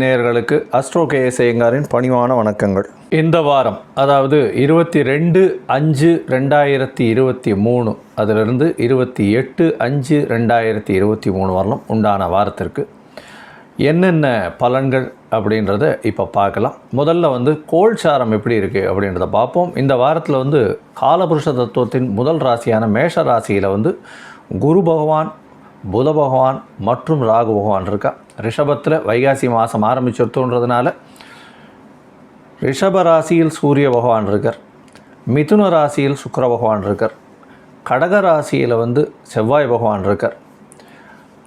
நேயர்களுக்கு astro K ஐயங்காரின் பணிவான வணக்கங்கள். இந்த வாரம் அதாவது இருபத்தி ரெண்டு அஞ்சு ரெண்டாயிரத்தி இருபத்தி மூணு அதிலிருந்து இருபத்தி எட்டு அஞ்சு ரெண்டாயிரத்தி இருபத்தி மூணு வரலாம் உண்டான வாரத்திற்கு என்னென்ன பலன்கள் அப்படின்றத இப்போ பார்க்கலாம். முதல்ல வந்து கோல்சாரம் எப்படி இருக்குது அப்படின்றத பார்ப்போம். இந்த வாரத்தில் வந்து காலபுருஷ தத்துவத்தின் முதல் ராசியான மேஷ ராசியில் வந்து குரு பகவான் புத பகவான் மற்றும் ராகு பகவான் இருக்கா. ரிஷபத்தில் வைகாசி மாதம் ஆரம்பிச்சிருத்தோன்றதுனால ரிஷப ராசியில் சூரிய பகவான் இருக்கார். மிதுன ராசியில் சுக்கர பகவான் இருக்கார். கடக ராசியில் வந்து செவ்வாய் பகவான் இருக்கார்.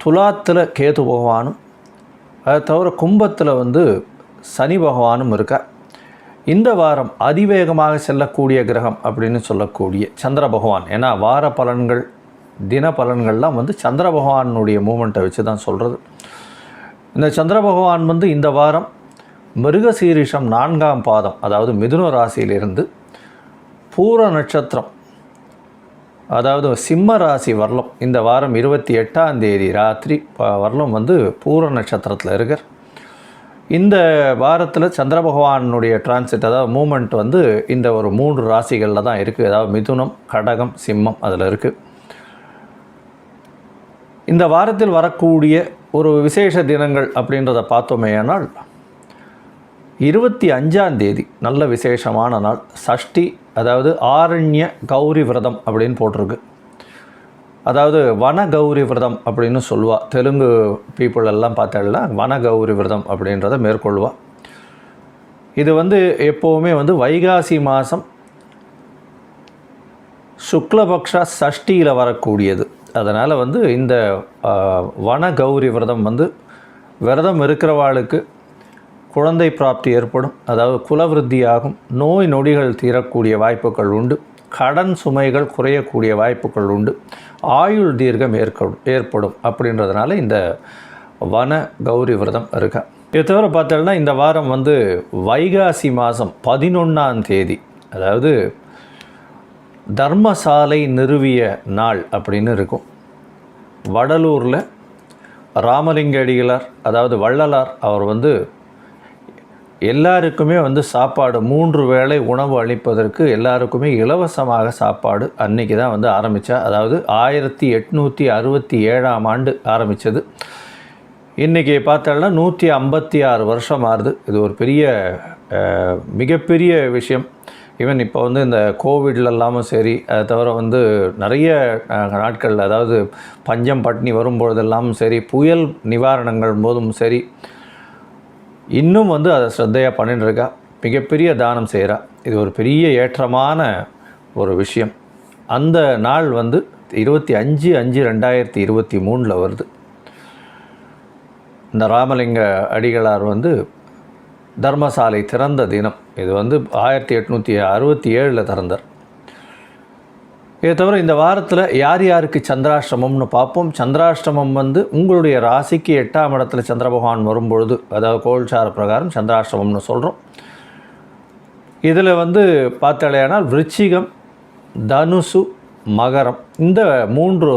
துலாத்தில் கேது பகவானும் அதை தவிர கும்பத்தில் வந்து சனி பகவானும் இருக்கார் இந்த வாரம் அதிவேகமாக செல்லக்கூடிய கிரகம் அப்படின்னு சொல்லக்கூடிய சந்திர பகவான். ஏன்னா வார பலன்கள் தின பலன்கள்லாம் வந்து சந்திர பகவானுடைய மூமெண்ட்டை வச்சு தான் சொல்கிறது இந்த சந்திர பகவான் வந்து இந்த வாரம் மிருகசீரிஷம் நான்காம் பாதம் அதாவது மிதுன ராசியிலிருந்து பூர நட்சத்திரம் அதாவது சிம்ம ராசி வரலம் இந்த வாரம் இருபத்தி எட்டாம் தேதி ராத்திரி ப- வந்து பூர நட்சத்திரத்தில் இருக்கார். இந்த வாரத்தில் சந்திர பகவானுடைய டிரான்சிட் அதாவது மூமெண்ட் வந்து இந்த ஒரு மூன்று ராசிகளில் தான் இருக்குது அதாவது மிதுனம் கடகம் சிம்மம் அதில் இருக்குது இந்த வாரத்தில் வரக்கூடிய ஒரு விசேஷ தினங்கள் அப்படின்றத பார்த்தோமேயானால் இருபத்தி அஞ்சாம் தேதி நல்ல விசேஷமான நாள். சஷ்டி அதாவது ஆரண்ய கௌரி விரதம் அப்படின்னு போட்டிருக்கு. அதாவது வன கௌரி விரதம் அப்படின்னு சொல்லுவா. தெலுங்கு பீப்புள் எல்லாம் பார்த்தால வன கௌரி விரதம் அப்படின்றத மேற்கொள்வா. இது வந்து எப்போவுமே வந்து வைகாசி மாதம் சுக்லபக்ஷ சஷ்டியில் வரக்கூடியது. அதனால் வந்து இந்த வன கௌரி விரதம் வந்து விரதம் இருக்கிறவாளுக்கு குழந்தை பிராப்தி ஏற்படும் அதாவது குலவிருத்தி ஆகும் நோய் நொடிகள் தீரக்கூடிய வாய்ப்புகள் உண்டு கடன் சுமைகள் குறையக்கூடிய வாய்ப்புகள் உண்டு ஆயுள் தீர்க்கம் ஏற்கடும் ஏற்படும் அப்படின்றதுனால இந்த வன கௌரி விரதம் இருக்கா. இது தவிர பார்த்தோம்னா இந்த வாரம் வந்து வைகாசி மாதம் பதினொன்றாம் தேதி அதாவது தர்மசாலை நிறுவிய நாள் அப்படின்னு இருக்கும். வடலூரில் ராமலிங்க அடிகளார் அதாவது வள்ளலார் அவர் வந்து எல்லாருக்குமே வந்து சாப்பாடு மூன்று வேளை உணவு அளிப்பதற்கு எல்லாருக்குமே இலவசமாக சாப்பாடு அன்னைக்கு தான் வந்து ஆரம்பித்தா அதாவது ஆயிரத்தி எட்நூற்றி அறுபத்தி ஏழாம் ஆண்டு ஆரம்பித்தது இன்றைக்கி பார்த்தோம்னா நூற்றி ஐம்பத்தி ஆறு வருஷம் ஆறுது. இது ஒரு பெரிய மிகப்பெரிய விஷயம். ஈவன் இப்போ வந்து இந்த கோவிட்ல இல்லாமல் சரி அதை தவிர வந்து நிறைய நாட்களில் நாட்கள் அதாவது பஞ்சம் பட்டினி வரும்பொழுதெல்லாம் சரி புயல் நிவாரணங்கள் போதும் சரி இன்னும் வந்து அதை ஸ்ரத்தையாக பண்ணிட்டு இருக்கா? மிகப்பெரிய தானம் செய்கிறா இது ஒரு பெரிய ஏற்றமான ஒரு விஷயம். அந்த நாள் வந்து இருபத்தி அஞ்சு அஞ்சு ரெண்டாயிரத்தி இருபத்தி மூணில் வருது. இந்த ராமலிங்க அடிகளார் வந்து தர்மசாலை திறந்த தினம். இது வந்து ஆயிரத்தி எட்நூற்றி அறுபத்தி ஏழில் திறந்தார். இதை தவிர இந்த வாரத்தில் யார் யாருக்கு சந்திராஷ்டிரமம்னு பார்ப்போம். சந்திராஷ்டமம் வந்து உங்களுடைய ராசிக்கு எட்டாம் இடத்துல சந்திர பகவான் வரும்பொழுது அதாவது கோல்சார பிரகாரம் சந்திராஷ்டமம்னு சொல்கிறோம் இதில் வந்து பார்த்தாலேயானால் விருச்சிகம் தனுசு மகரம் இந்த மூன்று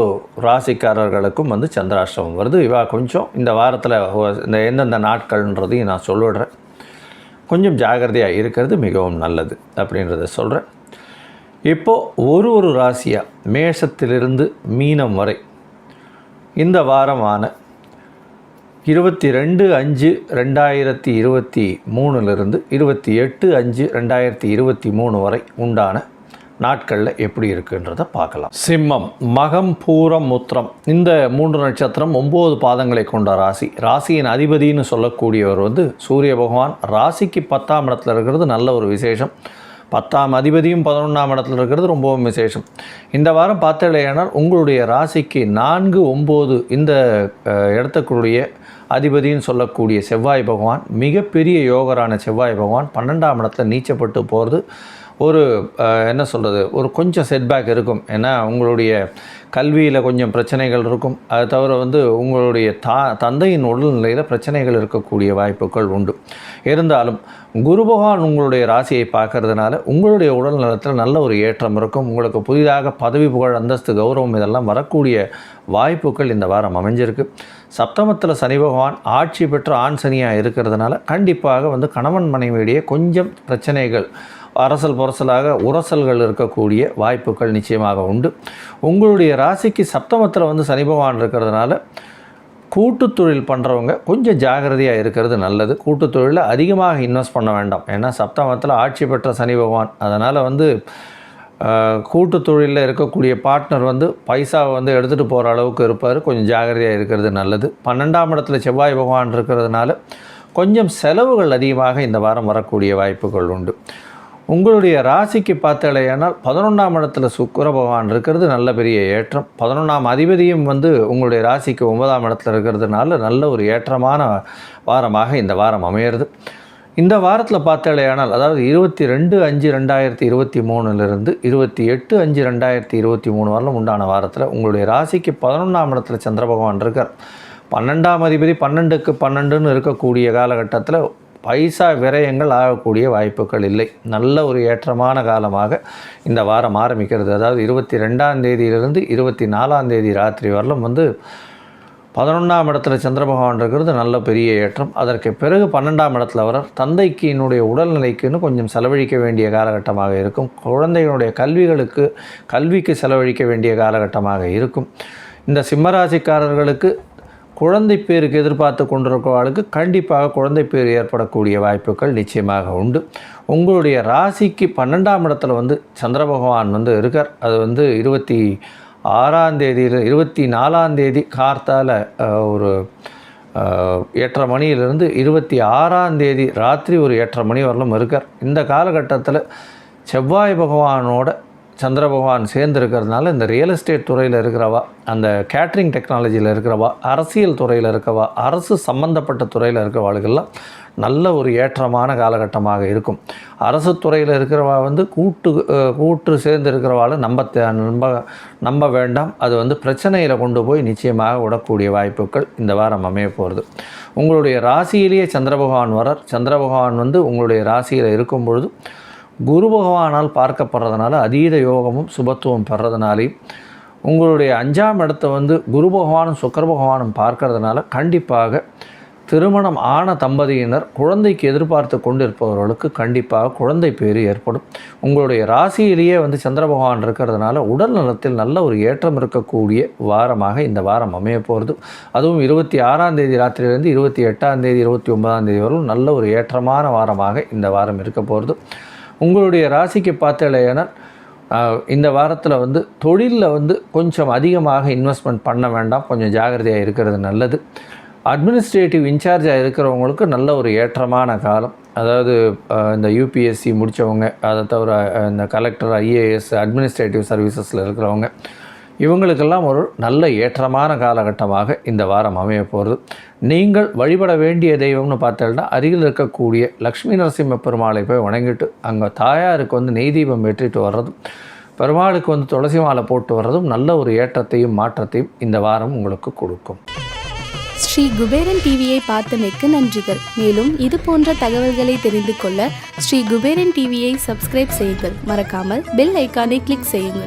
ராசிக்காரர்களுக்கும் வந்து சந்திராஷ்டமம் வருது. இவா கொஞ்சம் இந்த வாரத்தில் இந்த எந்தெந்த நாட்கள்ன்றதையும் நான் சொல்லிடுறேன். கொஞ்சம் ஜாகிரதையாக இருக்கிறது மிகவும் நல்லது அப்படின்றத சொல்கிறேன் இப்போது ஒரு ஒரு ராசியாக மேஷத்திலிருந்து மீனம் வரை? இந்த வாரமான இருபத்தி ரெண்டு அஞ்சு ரெண்டாயிரத்தி இருபத்தி மூணுலேருந்து இருபத்தி எட்டு அஞ்சு ரெண்டாயிரத்தி இருபத்தி மூணு வரை உண்டான நாட்களில் எப்படி இருக்குன்றதை பார்க்கலாம். சிம்மம் மகம் பூரம் முத்திரம் இந்த மூன்று நட்சத்திரம் ஒம்பது பாதங்களை கொண்ட ராசி. ராசியின் அதிபதின்னு சொல்லக்கூடியவர் வந்து சூரிய பகவான். ராசிக்கு பத்தாம் இடத்துல இருக்கிறது நல்ல ஒரு விசேஷம். பத்தாம் அதிபதியும் பதினொன்றாம் இடத்துல இருக்கிறது ரொம்பவும் விசேஷம். இந்த வாரம் பார்த்தலையானால் உங்களுடைய ராசிக்கு நான்கு ஒம்பது இந்த இடத்துக்குடைய அதிபதின்னு சொல்லக்கூடிய செவ்வாய் பகவான் மிகப்பெரிய யோகரான செவ்வாய் பகவான் பன்னெண்டாம் இடத்துல நீச்சப்பட்டு போகிறது ஒரு என்ன சொல்கிறது ஒரு கொஞ்சம் செட்பேக் இருக்கும். ஏன்னா உங்களுடைய கல்வியில் கொஞ்சம் பிரச்சனைகள் இருக்கும். அது தவிர வந்து உங்களுடைய தா தந்தையின் உடல்நிலையில் பிரச்சனைகள் இருக்கக்கூடிய வாய்ப்புகள் உண்டு. இருந்தாலும் குரு பகவான் உங்களுடைய ராசியை பார்க்கறதுனால உங்களுடைய உடல் நலத்தில் நல்ல ஒரு ஏற்றம் இருக்கும். உங்களுக்கு புதிதாக பதவி புகழ் அந்தஸ்து கௌரவம் இதெல்லாம் வரக்கூடிய வாய்ப்புகள் இந்த வாரம் அமைஞ்சிருக்கு. சப்தமத்தில் சனி பகவான் ஆட்சி பெற்ற ஆண் சனியாக இருக்கிறதுனால கண்டிப்பாக வந்து கணவன் மனைவியிடையே கொஞ்சம் பிரச்சனைகள் அரசல் புரசலாக உரசல்கள் இருக்கக்கூடிய வாய்ப்புகள் நிச்சயமாக உண்டு. உங்களுடைய ராசிக்கு சப்தமத்தில் வந்து சனி பகவான் இருக்கிறதுனால கூட்டுத்தொழில் பண்ணுறவங்க கொஞ்சம் ஜாகிரதையாக இருக்கிறது நல்லது. கூட்டுத்தொழிலில் அதிகமாக இன்வெஸ்ட் பண்ண வேண்டாம். ஏன்னா சப்தமத்தில் ஆட்சி பெற்ற சனி பகவான். அதனால் வந்து ஆஹ், தொழிலில் இருக்கக்கூடிய பார்ட்னர் வந்து பைசாவை வந்து எடுத்துகிட்டு போகிற அளவுக்கு இருப்பார். கொஞ்சம் ஜாகிரதையாக இருக்கிறது நல்லது. பன்னெண்டாம் இடத்துல செவ்வாய் பகவான் இருக்கிறதுனால கொஞ்சம் செலவுகள் அதிகமாக இந்த வாரம் வரக்கூடிய வாய்ப்புகள் உண்டு. உங்களுடைய ராசிக்கு பார்த்தாலேயானால் பதினொன்றாம் இடத்துல சுக்கிர பகவான் இருக்கிறது நல்ல பெரிய ஏற்றம். பதினொன்றாம் அதிபதியும் வந்து உங்களுடைய ராசிக்கு ஒன்பதாம் இடத்துல இருக்கிறதுனால நல்ல ஒரு ஏற்றமான வாரமாக இந்த வாரம் அமையிறது. இந்த வாரத்தில் பார்த்தாலேயானால் அதாவது இருபத்தி ரெண்டு அஞ்சு ரெண்டாயிரத்தி இருபத்தி மூணுலேருந்து இருபத்தி எட்டு அஞ்சு ரெண்டாயிரத்தி இருபத்தி மூணு வரலும் உண்டான வாரத்தில் உங்களுடைய ராசிக்கு பதினொன்றாம் இடத்துல சந்திர பகவான் இருக்கார். பன்னெண்டாம் அதிபதி பன்னெண்டுக்கு பன்னெண்டுன்னு இருக்கக்கூடிய காலகட்டத்தில் பைசா விரயங்கள் ஆகக்கூடிய வாய்ப்புகள் இல்லை. நல்ல ஒரு ஏற்றமான காலமாக இந்த வாரம் ஆரம்பிக்கிறது. அதாவது இருபத்தி ரெண்டாம் தேதியிலிருந்து இருபத்தி நாலாம் தேதி ராத்திரி வரலும் வந்து பதினொன்றாம் இடத்துல சந்திர பகவான் இருக்கிறது நல்ல பெரிய ஏற்றம். அதற்கு பிறகு பன்னெண்டாம் இடத்துல வர தந்தைக்கு என்னுடைய உடல்நிலைக்குன்னு கொஞ்சம் செலவழிக்க வேண்டிய காலகட்டமாக இருக்கும். குழந்தைகளுடைய கல்விகளுக்கு கல்விக்கு செலவழிக்க வேண்டிய காலகட்டமாக இருக்கும். இந்த சிம்மராசிக்காரர்களுக்கு குழந்தை பேருக்கு எதிர்பார்த்து கொண்டிருக்கிறவர்களுக்கு கண்டிப்பாக குழந்தை பேர் ஏற்படக்கூடிய வாய்ப்புகள் நிச்சயமாக உண்டு. உங்களுடைய ராசிக்கு பன்னெண்டாம் இடத்துல வந்து சந்திர பகவான் வந்து இருக்கார். அது வந்து இருபத்தி ஆறாம் தேதியில் இருபத்தி நாலாம் தேதி கார்த்தால ஒரு எட்டரை மணியிலிருந்து இருபத்தி ஆறாம் தேதி ராத்திரி ஒரு எட்டரை மணி வரலும் இருக்கார். இந்த காலகட்டத்தில் செவ்வாய் பகவானோட சந்திர பகவான் சேர்ந்துருக்கிறதுனால இந்த ரியல் எஸ்டேட் துறையில் இருக்கிறவா அந்த கேட்ரிங் டெக்னாலஜியில் இருக்கிறவா அரசியல் துறையில் இருக்கவா அரசு சம்பந்தப்பட்ட துறையில் இருக்கிறவாளுக்கெல்லாம் நல்ல ஒரு ஏற்றமான காலகட்டமாக இருக்கும். அரசு துறையில் இருக்கிறவா வந்து கூட்டு கூட்டு சேர்ந்து இருக்கிறவாள் நம்ப தே- நம்ப நம்ப வேண்டாம். அது வந்து பிரச்சனையில் கொண்டு போய் நிச்சயமாக விடக்கூடிய வாய்ப்புகள் இந்த வாரம் அமைய போகிறது உங்களுடைய ராசியிலேயே சந்திர பகவான் வரார். சந்திர பகவான் வந்து உங்களுடைய ராசியில் இருக்கும் பொழுது குரு பகவானால் பார்க்கப்படுறதுனால அதீத யோகமும் சுபத்துவம் பெறதுனாலையும் உங்களுடைய அஞ்சாம் இடத்தை வந்து குரு பகவானும் சுக்கர பகவானும் பார்க்கறதுனால கண்டிப்பாக திருமணம் ஆன தம்பதியினர் குழந்தைக்கு எதிர்பார்த்து கொண்டிருப்பவர்களுக்கு கண்டிப்பாக குழந்தை பேர் ஏற்படும். உங்களுடைய ராசியிலேயே வந்து சந்திர பகவான் இருக்கிறதுனால உடல் நலத்தில் நல்ல ஒரு ஏற்றம் இருக்கக்கூடிய வாரமாக இந்த வாரம் அமைய போகிறது அதுவும் இருபத்தி ஆறாம் தேதி ராத்திரியிலேருந்து இருபத்தி எட்டாம் தேதி இருபத்தி ஒன்பதாம் தேதி வரையும் நல்ல ஒரு ஏற்றமான வாரமாக இந்த வாரம் இருக்க போகிறது உங்களுடைய ராசிக்கு பார்த்தலையானால் இந்த வாரத்தில் வந்து தொழிலில் வந்து கொஞ்சம் அதிகமாக இன்வெஸ்ட்மெண்ட் பண்ண வேண்டாம். கொஞ்சம் ஜாகிரதையாக இருக்கிறது நல்லது. அட்மினிஸ்ட்ரேட்டிவ் இன்சார்ஜாக இருக்கிறவங்களுக்கு நல்ல ஒரு ஏற்றமான காலம். அதாவது இந்த யூபிஎஸ்சி முடித்தவங்க அதை தவிர இந்த கலெக்டர் ஐஏஎஸ் அட்மினிஸ்ட்ரேட்டிவ் சர்வீசஸில் இருக்கிறவங்க இவங்களுக்கெல்லாம் ஒரு நல்ல ஏற்றமான காலகட்டமாக இந்த வாரம் அமைய போகிறது நீங்கள் வழிபட வேண்டிய தெய்வம்னு பார்த்தோம்னா அருகில் இருக்கக்கூடிய லக்ஷ்மி நரசிம்ம பெருமாளை போய் வணங்கிட்டு அங்கே தாயாருக்கு வந்து நெய் தீபம் வெற்றிட்டு வர்றதும் பெருமாளுக்கு வந்து துளசி மாலை போட்டு வர்றதும் நல்ல ஒரு ஏற்றத்தையும் மாற்றத்தையும் இந்த வாரம் உங்களுக்கு கொடுக்கும். ஸ்ரீ குபேரன் டிவியை பார்த்தமைக்கு நன்றிகள். மேலும் இது போன்ற தகவல்களை தெரிந்து கொள்ள ஸ்ரீ குபேரன் டிவியை சப்ஸ்கிரைப் செய்யுங்கள். மறக்காமல் பெல் ஐக்கானை கிளிக் செய்யுங்கள்.